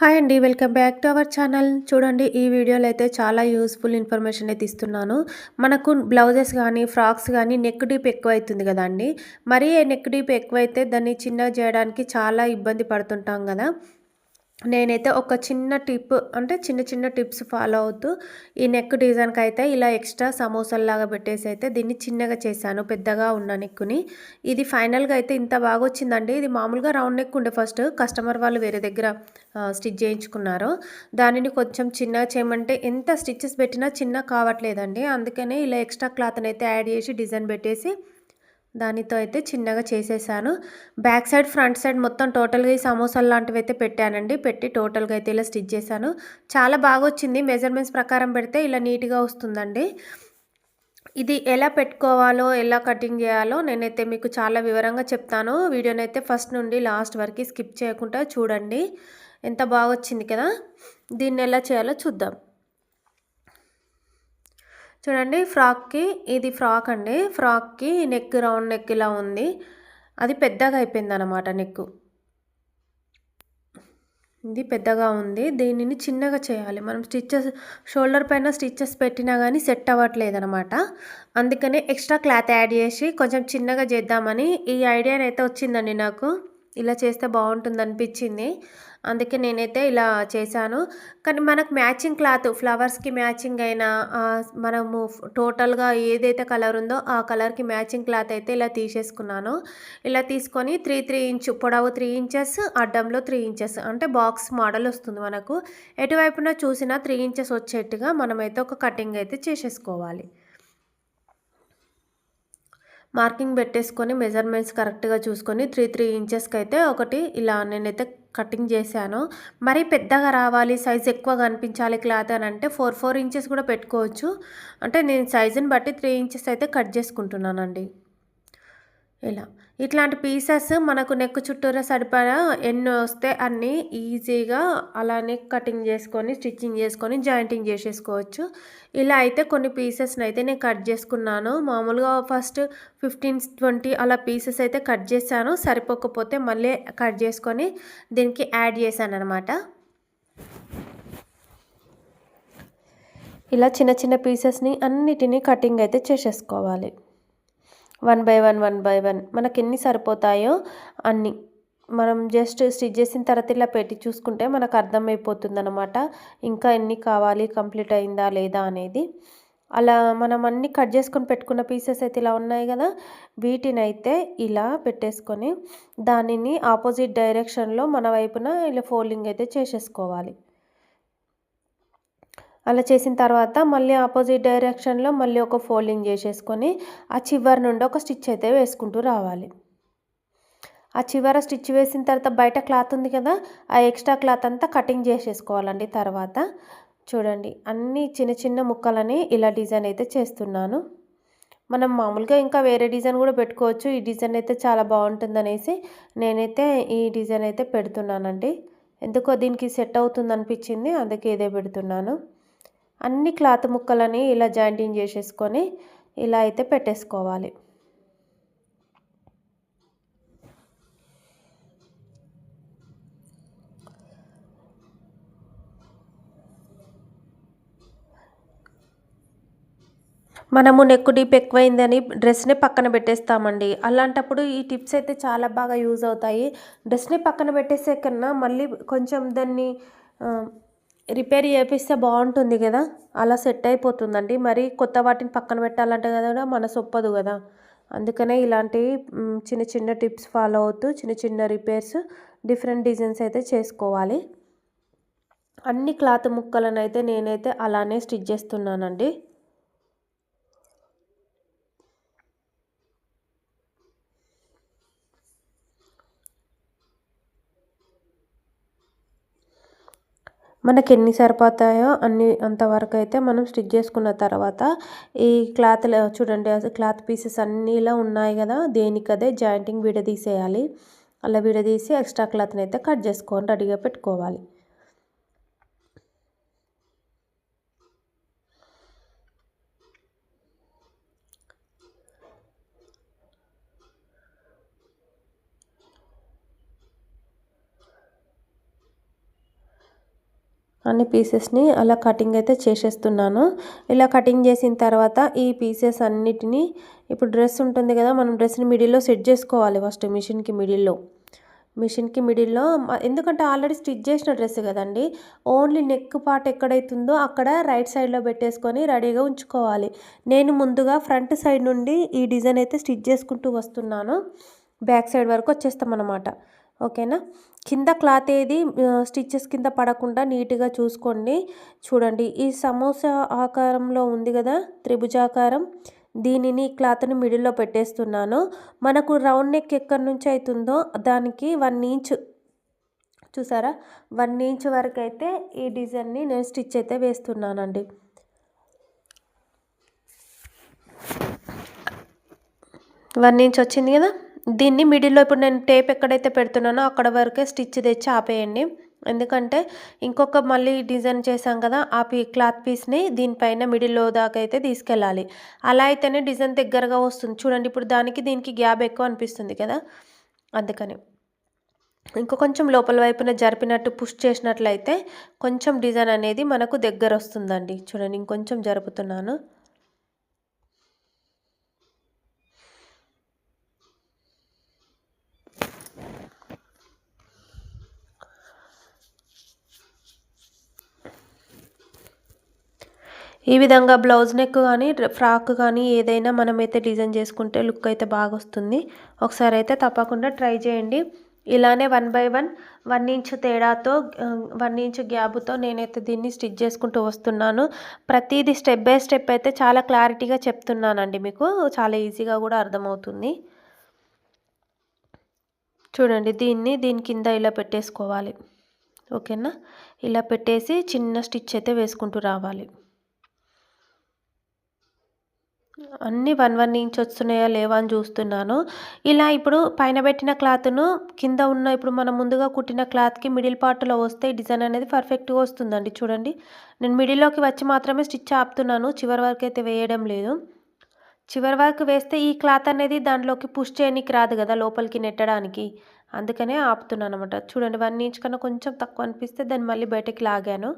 Hi అండి welcome back to our channel. చూడండి ఈ వీడియోలో అయితే చాలా యూస్ఫుల్ ఇన్ఫర్మేషన్ అయితే ఇస్తున్నాను. మనకు బ్లౌజెస్ కానీ ఫ్రాక్స్ కానీ నెక్ డీప్ ఎక్కువ అవుతుంది కదండి. మరీ నెక్ డీప్ ఎక్కువైతే దాన్ని చిన్నగా చేయడానికి చాలా ఇబ్బంది పడుతుంటాం కదా. నేనైతే ఒక చిన్న టిప్ అంటే చిన్న చిన్న టిప్స్ ఫాలో అవుతూ ఈ నెక్ డిజైన్కి అయితే ఇలా ఎక్స్ట్రా సమోసాల్లాగా పెట్టేసి అయితే దీన్ని చిన్నగా చేశాను పెద్దగా ఉన్న నెక్కుని. ఇది ఫైనల్గా అయితే ఇంత బాగా వచ్చిందండి ఇది మామూలుగా రౌండ్ నెక్ ఉండే ఫస్ట్ కస్టమర్ వాళ్ళు వేరే దగ్గర స్టిచ్ చేయించుకున్నారు. దానిని కొంచెం చిన్నగా చేయమంటే ఎంత స్టిచ్చెస్ పెట్టినా చిన్న కావట్లేదండి. అందుకనే ఇలా ఎక్స్ట్రా క్లాత్ని అయితే యాడ్ చేసి డిజైన్ పెట్టేసి దానితో అయితే చిన్నగా చేసేసాను. బ్యాక్ సైడ్ ఫ్రంట్ సైడ్ మొత్తం టోటల్గా ఈ సమోసాలు లాంటివి అయితే పెట్టానండి. పెట్టి టోటల్గా అయితే ఇలా స్టిచ్ చేశాను. చాలా బాగా వచ్చింది. మెజర్మెంట్స్ ప్రకారం పెడితే ఇలా నీట్గా వస్తుందండి. ఇది ఎలా పెట్టుకోవాలో ఎలా కటింగ్ చేయాలో నేనైతే మీకు చాలా వివరంగా చెప్తాను. వీడియోని అయితే ఫస్ట్ నుండి లాస్ట్ వరకు స్కిప్ చేయకుండా చూడండి. ఎంత బాగా వచ్చింది కదా? దీన్ని ఎలా చేయాలో చూద్దాం. చూడండి ఫ్రాక్కి ఇది ఫ్రాక్ అండి. ఫ్రాక్కి నెక్ రౌండ్ నెక్ ఇలా ఉంది. అది పెద్దగా అయిపోయింది అనమాట నెక్ ఇది పెద్దగా ఉంది. దీనిని చిన్నగా చేయాలి. మనం స్టిచ్చెస్ షోల్డర్ పైన స్టిచ్చెస్ పెట్టినా కానీ సెట్ అవ్వట్లేదు అనమాట అందుకనే ఎక్స్ట్రా క్లాత్ యాడ్ చేసి కొంచెం చిన్నగా చేద్దామని ఈ ఐడియా అయితే వచ్చిందండి నాకు. ఇలా చేస్తే బాగుంటుంది అనిపించింది అందుకే నేనైతే ఇలా చేశాను. కానీ మనకు మ్యాచింగ్ క్లాత్ ఫ్లవర్స్కి మ్యాచింగ్ అయినా మనము టోటల్గా ఏదైతే కలర్ ఉందో ఆ కలర్కి మ్యాచింగ్ క్లాత్ అయితే ఇలా తీసేసుకున్నాను. ఇలా తీసుకొని త్రీ త్రీ ఇంచ్ పొడవు త్రీ ఇంచెస్ అడ్డంలో త్రీ ఇంచెస్ అంటే బాక్స్ మోడల్ వస్తుంది మనకు. ఎటువైపున చూసినా త్రీ ఇంచెస్ వచ్చేట్టుగా మనమైతే ఒక కటింగ్ అయితే చేసేసుకోవాలి. మార్కింగ్ పెట్టేసుకొని మెజర్మెంట్స్ కరెక్ట్గా చూసుకొని త్రీ త్రీ ఇంచెస్కి అయితే ఒకటి ఇలా నేనైతే కటింగ్ చేశాను. మరీ పెద్దగా రావాలి సైజ్ ఎక్కువ కనిపించాలి క్లాత్ అని అంటే ఫోర్ ఫోర్ ఇంచెస్ కూడా పెట్టుకోవచ్చు. అంటే నేను సైజుని బట్టి త్రీ ఇంచెస్ అయితే కట్ చేసుకుంటున్నానండి. ఇలా. ఇట్లాంటి పీసెస్ మనకు నెక్ చుట్టూరా సరిపడా ఎన్ని వస్తే అన్నీ ఈజీగా అలానే కటింగ్ చేసుకొని స్టిచ్చింగ్ చేసుకొని జాయింటింగ్ చేసేసుకోవచ్చు. ఇలా అయితే కొన్ని పీసెస్ని అయితే నేను కట్ చేసుకున్నాను. మామూలుగా ఫస్ట్ ఫిఫ్టీన్ ట్వంటీ అలా పీసెస్ అయితే కట్ చేశాను. సరిపోకపోతే మళ్ళీ కట్ చేసుకొని దీనికి యాడ్ చేశాను అనమాట ఇలా చిన్న చిన్న పీసెస్ని అన్నిటినీ కటింగ్ అయితే చేసేసుకోవాలి. One by one one by one. మనకి ఎన్ని సరిపోతాయో అన్ని. మనం జస్ట్ స్టిచ్ చేసిన తర్వాత ఇలా పెట్టి చూసుకుంటే మనకు అర్థమైపోతుంది అనమాట ఇంకా ఎన్ని కావాలి కంప్లీట్ అయిందా లేదా అనేది. అలా మనం అన్ని కట్ చేసుకొని పెట్టుకున్న పీసెస్ అయితే ఇలా ఉన్నాయి కదా. వీటిని అయితే ఇలా పెట్టేసుకొని దానిని ఆపోజిట్ డైరెక్షన్లో మన వైపున ఇలా ఫోల్డింగ్ అయితే చేసేసుకోవాలి. అలా చేసిన తర్వాత మళ్ళీ ఆపోజిట్ డైరెక్షన్లో మళ్ళీ ఒక ఫోల్డింగ్ చేసేసుకొని ఆ చివరి నుండి ఒక స్టిచ్ అయితే వేసుకుంటూ రావాలి. ఆ చివర స్టిచ్ వేసిన తర్వాత బయట క్లాత్ ఉంది కదా ఆ ఎక్స్ట్రా క్లాత్ అంతా కటింగ్ చేసేసుకోవాలండి తర్వాత. చూడండి అన్ని చిన్న చిన్న ముక్కలని ఇలా డిజైన్ అయితే చేస్తున్నాను. మనం మామూలుగా ఇంకా వేరే డిజైన్ కూడా పెట్టుకోవచ్చు. ఈ డిజైన్ అయితే చాలా బాగుంటుందనేసి నేనైతే ఈ డిజైన్ అయితే పెడుతున్నానండి. ఎందుకో దీనికి సెట్ అవుతుంది అనిపించింది అందుకే ఇదే పెడుతున్నాను. అన్ని క్లాత్ ముక్కలని ఇలా జాయింటింగ్ చేసేసుకొని ఇలా అయితే పెట్టేసుకోవాలి. మనము నెక్ డీప్ ఎక్కువైందని డ్రెస్ని పక్కన పెట్టేస్తామండి. అలాంటప్పుడు ఈ టిప్స్ అయితే చాలా బాగా యూజ్ అవుతాయి. డ్రెస్ని పక్కన పెట్టేసే కన్నా మళ్ళీ కొంచెం దాన్ని రిపేర్ చేపిస్తే బాగుంటుంది కదా. అలా సెట్ అయిపోతుందండి. మరి కొత్త వాటిని పక్కన పెట్టాలంటే కదా మనసు ఒప్పదు కదా. అందుకనే ఇలాంటి చిన్న చిన్న టిప్స్ ఫాలో అవుతూ చిన్న చిన్న రిపేర్స్ డిఫరెంట్ డిజైన్స్ అయితే చేసుకోవాలి. అన్ని క్లాత్ ముక్కలను అయితే నేనైతే అలానే స్టిచ్ చేస్తున్నానండి. మనకి ఎన్ని సరిపోతాయో అన్ని అంతవరకు అయితే మనం స్టిచ్ చేసుకున్న తర్వాత ఈ క్లాత్ చూడండి క్లాత్ పీసెస్ అన్నీ ఇలా ఉన్నాయి కదా దేనికదే జాయింటింగ్ విడదీసేయాలి. అలా విడదీసి ఎక్స్ట్రా క్లాత్ని అయితే కట్ చేసుకొని రెడీగా పెట్టుకోవాలి. అన్ని పీసెస్ని అలా కటింగ్ అయితే చేసేస్తున్నాను. ఇలా కటింగ్ చేసిన తర్వాత ఈ పీసెస్ అన్నిటినీ ఇప్పుడు డ్రెస్ ఉంటుంది కదా మనం డ్రెస్ని మిడిల్లో సెట్ చేసుకోవాలి ఫస్ట్ మిషన్కి మిడిల్లో మిషన్కి మిడిల్లో ఎందుకంటే ఆల్రెడీ స్టిచ్ చేసిన డ్రెస్ కదండి. ఓన్లీ నెక్ పార్ట్ ఎక్కడైతుందో అక్కడ రైట్ సైడ్లో పెట్టేసుకొని రెడీగా ఉంచుకోవాలి. నేను ముందుగా ఫ్రంట్ సైడ్ నుండి ఈ డిజైన్ అయితే స్టిచ్ చేసుకుంటూ వస్తున్నాను. బ్యాక్ సైడ్ వరకు వచ్చేస్తామన్నమాట. ఓకేనా? కింద క్లాత్ ఏది స్టిచ్చెస్ కింద పడకుండా నీట్గా చూసుకోండి. చూడండి ఈ సమోసా ఆకారంలో ఉంది కదా త్రిభుజాకారం దీనిని క్లాత్ని మిడిల్లో పెట్టేస్తున్నాను. మనకు రౌండ్ నెక్ ఎక్కడి నుంచి అవుతుందో దానికి వన్ ఇంచ్ చూసారా? వన్ ఇంచ్ వరకు అయితే ఈ డిజైన్ని నేను స్టిచ్ అయితే వేస్తున్నానండి. వన్ ఇంచ్ వచ్చింది కదా? దీన్ని మిడిల్లో ఇప్పుడు నేను టేప్ ఎక్కడైతే పెడుతున్నానో అక్కడ వరకే స్టిచ్ తెచ్చి ఆపేయండి. ఎందుకంటే ఇంకొక మళ్ళీ డిజైన్ చేసాం కదా ఆ పీ క్లాత్ పీస్ని దీనిపైన మిడిల్లో దాకా అయితే తీసుకెళ్ళాలి. అలా అయితేనే డిజైన్ దగ్గరగా వస్తుంది. చూడండి ఇప్పుడు దానికి దీనికి గ్యాప్ ఎక్కువ అనిపిస్తుంది కదా. అందుకని. ఇంకో కొంచెం లోపల వైపున జరిపినట్టు పుష్ చేసినట్లయితే కొంచెం డిజైన్ అనేది మనకు దగ్గర వస్తుందండి. చూడండి ఇంకొంచెం జరుపుతున్నాను. ఈ విధంగా బ్లౌజ్ నెక్ కానీ ఫ్రాక్ కానీ ఏదైనా మనమైతే డిజైన్ చేసుకుంటే లుక్ అయితే బాగా వస్తుంది ఒకసారి అయితే తప్పకుండా ట్రై చేయండి. ఇలానే one by one one inch తేడాతో వన్ ఇంచ్ గ్యాప్తో నేనైతే దీన్ని స్టిచ్ చేసుకుంటూ వస్తున్నాను. ప్రతిదీ స్టెప్ బై స్టెప్ అయితే చాలా క్లారిటీగా చెప్తున్నానండి మీకు. చాలా ఈజీగా కూడా అర్థమవుతుంది. చూడండి దీన్ని దీని కింద ఇలా పెట్టేసుకోవాలి. ఓకేనా? ఇలా పెట్టేసి చిన్న స్టిచ్ అయితే వేసుకుంటూ రావాలి. అన్నీ వన్ వన్ ఇంచ్ వస్తున్నాయా లేవా అని చూస్తున్నాను. ఇలా ఇప్పుడు పైన పెట్టిన క్లాత్ను కింద ఉన్న ఇప్పుడు మనం ముందుగా కుట్టిన క్లాత్కి మిడిల్ పార్ట్లో వస్తే డిజైన్ అనేది పర్ఫెక్ట్గా వస్తుందండి చూడండి. నేను మిడిల్లోకి వచ్చి మాత్రమే స్టిచ్ ఆపుతున్నాను. చివరి వరకు అయితే వేయడం లేదు. చివరి వరకు వేస్తే ఈ క్లాత్ అనేది దాంట్లోకి పుష్ చేయడానికి రాదు కదా లోపలికి నెట్టడానికి. అందుకనే ఆపుతున్నాను అనమాట చూడండి వన్ ఇంచ్ కన్నా కొంచెం తక్కువ అనిపిస్తే దాన్ని మళ్ళీ బయటకి లాగాను.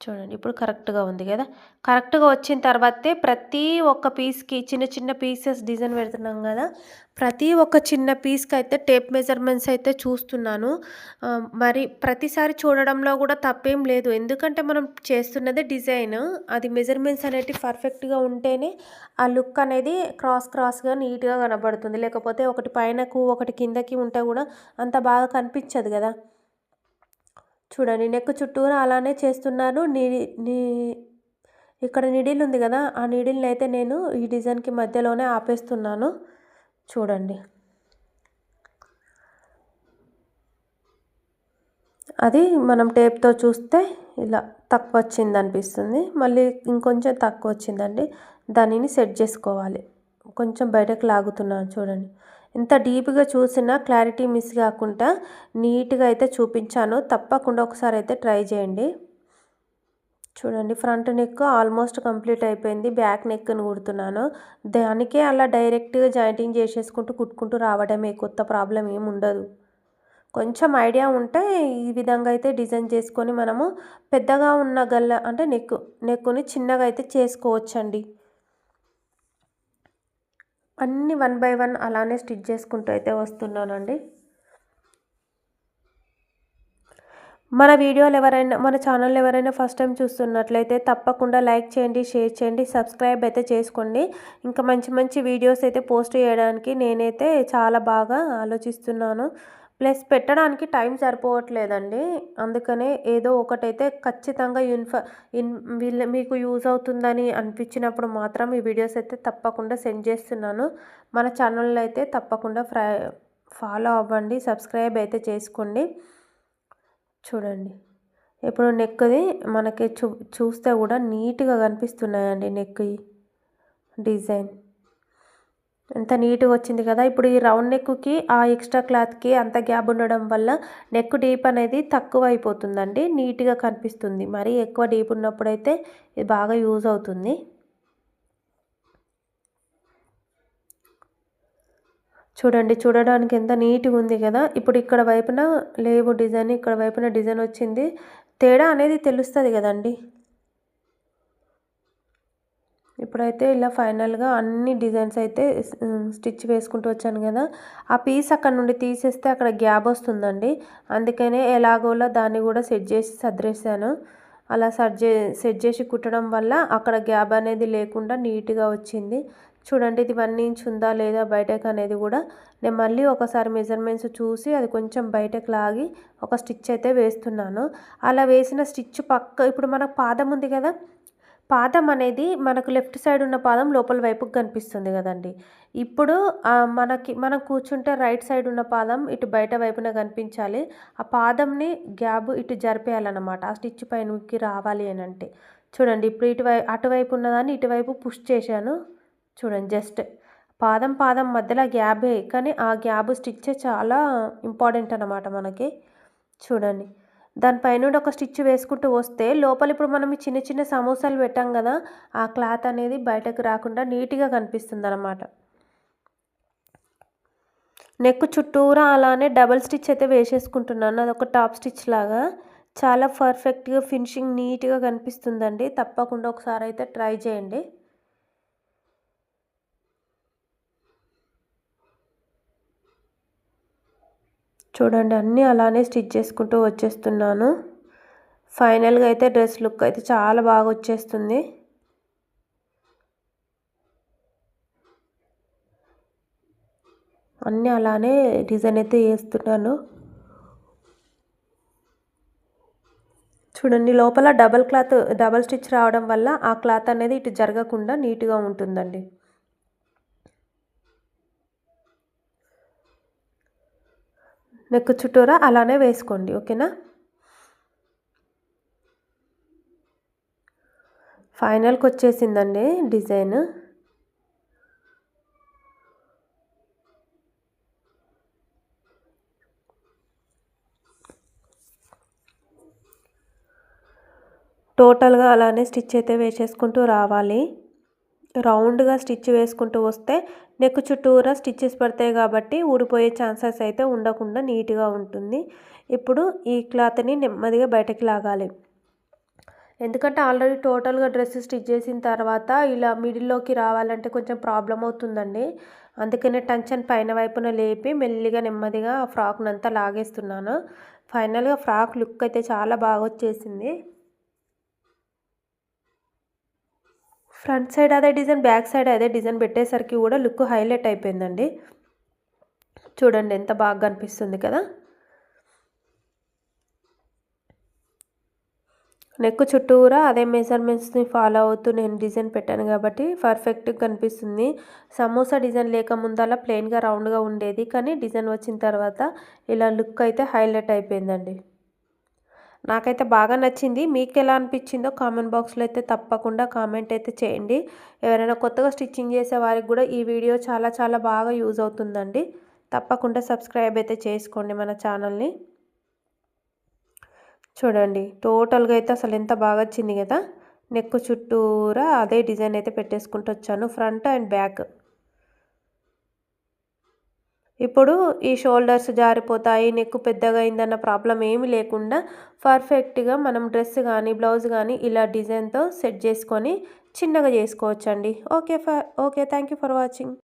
చూడండి ఇప్పుడు కరెక్ట్గా ఉంది కదా? కరెక్ట్గా వచ్చిన తర్వాతే ప్రతి ఒక్క పీస్కి చిన్న చిన్న పీసెస్ డిజైన్ పెడుతున్నాం కదా? ప్రతి ఒక్క చిన్న పీస్కి అయితే టేప్ మెజర్మెంట్స్ అయితే చూస్తున్నాను. మరి ప్రతిసారి చూడడంలో కూడా తప్పేం లేదు. ఎందుకంటే మనం చేస్తున్నదే డిజైన్. అది మెజర్మెంట్స్ అనేవి పర్ఫెక్ట్గా ఉంటేనే ఆ లుక్ అనేది క్రాస్ క్రాస్గా నీట్గా కనబడుతుంది. లేకపోతే ఒకటి పైనకు ఒకటి కిందకి ఉంటే కూడా అంత బాగా కనిపించదు కదా? చూడండి నెక్ చుట్టూరా అలానే చేస్తున్నాను. నీ నీ ఇక్కడ నిడిల్ ఉంది కదా ఆ నీడిల్ని అయితే నేను ఈ డిజైన్కి మధ్యలోనే ఆపేస్తున్నాను. చూడండి. అది మనం టేప్తో చూస్తే ఇలా తక్కువ వచ్చింది అనిపిస్తుంది. మళ్ళీ ఇంకొంచెం తక్కువ వచ్చిందండి దానిని సెట్ చేసుకోవాలి. కొంచెం బయటకు లాగుతున్నాను చూడండి. ఎంత డీప్గా చూసినా క్లారిటీ మిస్ కాకుండా నీట్గా అయితే చూపించాను. తప్పకుండా ఒకసారి అయితే ట్రై చేయండి. చూడండి ఫ్రంట్ నెక్ ఆల్మోస్ట్ కంప్లీట్ అయిపోయింది. బ్యాక్ నెక్ని కుడుతున్నాను. దానికే అలా డైరెక్ట్గా జాయింటింగ్ చేసేసుకుంటూ కుట్టుకుంటూ రావడమే కొత్త ప్రాబ్లం ఏమి ఉండదు. కొంచెం ఐడియా ఉంటే ఈ విధంగా అయితే డిజైన్ చేసుకొని మనము పెద్దగా ఉన్న గల్ల అంటే నెక్ నెక్కుని చిన్నగా అయితే చేసుకోవచ్చండి. అన్నీ వన్ బై వన్ అలానే స్టిచ్ చేసుకుంటూ అయితే వస్తున్నానండి. మన వీడియోలు ఎవరైనా మన ఛానల్ ఎవరైనా ఫస్ట్ టైం చూస్తున్నట్లయితే తప్పకుండా లైక్ చేయండి షేర్ చేయండి సబ్స్క్రైబ్ అయితే చేసుకోండి. ఇంకా మంచి మంచి వీడియోస్ అయితే పోస్ట్ చేయడానికి నేనైతే చాలా బాగా ఆలోచిస్తున్నాను. ప్లస్ పెట్టడానికి టైం సరిపోవట్లేదండి. అందుకనే ఏదో ఒకటైతే ఖచ్చితంగా యూనిఫా ఇన్ వీళ్ళ మీకు యూజ్ అవుతుందని అనిపించినప్పుడు మాత్రం ఈ వీడియోస్ అయితే తప్పకుండా సెండ్ చేస్తున్నాను. మన ఛానల్లో అయితే తప్పకుండా ఫ్రై ఫాలో అవ్వండి సబ్స్క్రైబ్ అయితే చేసుకోండి. చూడండి. ఇప్పుడు నెక్ది మనకి చూ చూస్తే కూడా నీట్గా కనిపిస్తున్నాయండి నెక్ డిజైన్. ఎంత నీట్గా వచ్చింది కదా! ఇప్పుడు ఈ రౌండ్ నెక్కి ఆ ఎక్స్ట్రా క్లాత్కి అంత గ్యాప్ ఉండడం వల్ల నెక్ డీప్ అనేది తక్కువ అయిపోతుందండి నీట్గా కనిపిస్తుంది. మరీ ఎక్కువ డీప్ ఉన్నప్పుడైతే ఇది బాగా యూజ్ అవుతుంది. చూడండి చూడడానికి ఎంత నీట్గా ఉంది కదా! ఇప్పుడు ఇక్కడ వైపున లేవు డిజైన్ ఇక్కడ వైపున డిజైన్ వచ్చింది. తేడా అనేది తెలుస్తుంది కదండి. ఇప్పుడైతే ఇలా ఫైనల్గా అన్ని డిజైన్స్ అయితే స్టిచ్ వేసుకుంటూ వచ్చాను కదా. ఆ పీస్ అక్కడ నుండి తీసేస్తే అక్కడ గ్యాప్ వస్తుందండి. అందుకనే ఎలాగోలా దాన్ని కూడా సెట్ చేసి సర్దేశాను. అలా సర్జే సెట్ చేసి కుట్టడం వల్ల అక్కడ గ్యాప్ అనేది లేకుండా నీట్గా వచ్చింది. చూడండి ఇది వన్ ఇంచ్ ఉందా లేదా బయటకు అనేది కూడా నేను మళ్ళీ ఒకసారి మెజర్మెంట్స్ చూసి అది కొంచెం బయటకు లాగి ఒక స్టిచ్ అయితే వేస్తున్నాను. అలా వేసిన స్టిచ్ పక్క ఇప్పుడు మనకు పాదం ఉంది కదా పాదం అనేది మనకు లెఫ్ట్ సైడ్ ఉన్న పాదం లోపల వైపుకి కనిపిస్తుంది కదండి. ఇప్పుడు మనకి మనం కూర్చుంటే రైట్ సైడ్ ఉన్న పాదం ఇటు బయట వైపున కనిపించాలి. ఆ పాదంని గ్యాబ్ ఇటు జరిపేయాలన్నమాట. ఆ స్టిచ్ పైనకి రావాలి అని అంటే. చూడండి ఇప్పుడు ఇటువై అటువైపు ఉన్నదాన్ని ఇటువైపు పుష్ చేశాను. చూడండి జస్ట్ పాదం పాదం మధ్యలో గ్యాబే. కానీ ఆ గ్యాబ్ స్టిచ్ చాలా ఇంపార్టెంట్ అనమాట మనకి. చూడండి. దానిపైన ఒక స్టిచ్ వేసుకుంటూ వస్తే లోపల ఇప్పుడు మనం చిన్న చిన్న సమోసాలు పెట్టాం కదా ఆ క్లాత్ అనేది బయటకు రాకుండా నీట్గా కనిపిస్తుంది అనమాట నెక్ చుట్టూరా అలానే డబల్ స్టిచ్ అయితే వేసేసుకుంటున్నాను. అది ఒక టాప్ స్టిచ్ లాగా. చాలా పర్ఫెక్ట్గా ఫినిషింగ్ నీట్గా కనిపిస్తుందండి. తప్పకుండా ఒకసారి అయితే ట్రై చేయండి. చూడండి అన్నీ అలానే స్టిచ్ చేసుకుంటూ వచ్చేస్తున్నాను. ఫైనల్గా అయితే డ్రెస్ లుక్ అయితే చాలా బాగా వచ్చేస్తుంది. అన్నీ అలానే డిజైన్ అయితే వేస్తున్నాను. చూడండి లోపల డబల్ క్లాత్ డబల్ స్టిచ్ రావడం వల్ల ఆ క్లాత్ అనేది ఇటు జరగకుండా నీట్గా ఉంటుందండి. నెక్ చుట్టూరా అలానే వేసుకోండి ఓకేనా? ఫైనల్కి వచ్చేసిందండి డిజైన్. టోటల్గా అలానే స్టిచ్ అయితే వేసేసుకుంటూ రావాలి. రౌండ్గా స్టిచ్ వేసుకుంటూ వస్తే నెక్ చుట్టూరా స్టిచ్చెస్ పడతాయి కాబట్టి ఊడిపోయే ఛాన్సెస్ అయితే ఉండకుండా నీట్గా ఉంటుంది. ఇప్పుడు ఈ క్లాత్ని నెమ్మదిగా బయటకి లాగాలి. ఎందుకంటే ఆల్రెడీ టోటల్గా డ్రెస్ స్టిచ్ చేసిన తర్వాత ఇలా మిడిల్లోకి రావాలంటే కొంచెం ప్రాబ్లం అవుతుందండి. అందుకనే టెన్షన్ పైన వైపున లేపి మెల్లిగా నెమ్మదిగా ఫ్రాక్నంతా లాగేస్తున్నాను. ఫైనల్గా ఫ్రాక్ లుక్ అయితే చాలా బాగా వచ్చేసింది. ఫ్రంట్ సైడ్ అదే డిజైన్ బ్యాక్ సైడ్ అదే డిజైన్ పెట్టేసరికి కూడా లుక్ హైలైట్ అయిపోయిందండి. చూడండి ఎంత బాగా కనిపిస్తుంది కదా. నెక్ చుట్టూరా అదే మెజర్మెంట్స్ని ఫాలో అవుతూ నేను డిజైన్ పెట్టాను కాబట్టి పర్ఫెక్ట్గా కనిపిస్తుంది. సమోసా డిజైన్ లేక ముందలా ప్లెయిన్గా రౌండ్గా ఉండేది కానీ డిజైన్ వచ్చిన తర్వాత ఇలా లుక్ అయితే హైలైట్ అయిపోయిందండి. నాకైతే బాగా నచ్చింది. మీకు ఎలా అనిపించిందో కామెంట్ బాక్స్లో అయితే తప్పకుండా కామెంట్ అయితే చేయండి. ఎవరైనా కొత్తగా స్టిచ్చింగ్ చేసే వారికి కూడా ఈ వీడియో చాలా చాలా బాగా యూజ్ అవుతుందండి. తప్పకుండా సబ్స్క్రైబ్ అయితే చేసుకోండి మన ఛానల్ని. చూడండి టోటల్గా అయితే అసలు ఎంత బాగా వచ్చింది కదా. నెక్ చుట్టూరా అదే డిజైన్ అయితే పెట్టేసుకుంటూ వచ్చాను. Front and back. ఇప్పుడు ఈ షోల్డర్స్ జారిపోతాయి నెక్ పెద్దగా అయిందన్న ప్రాబ్లం ఏమి లేకుండా పర్ఫెక్ట్గా మనం డ్రెస్ కానీ బ్లౌజ్ కానీ ఇలా డిజైన్తో సెట్ చేసుకొని చిన్నగా చేసుకోవచ్చండి. Okay for okay thank you for watching.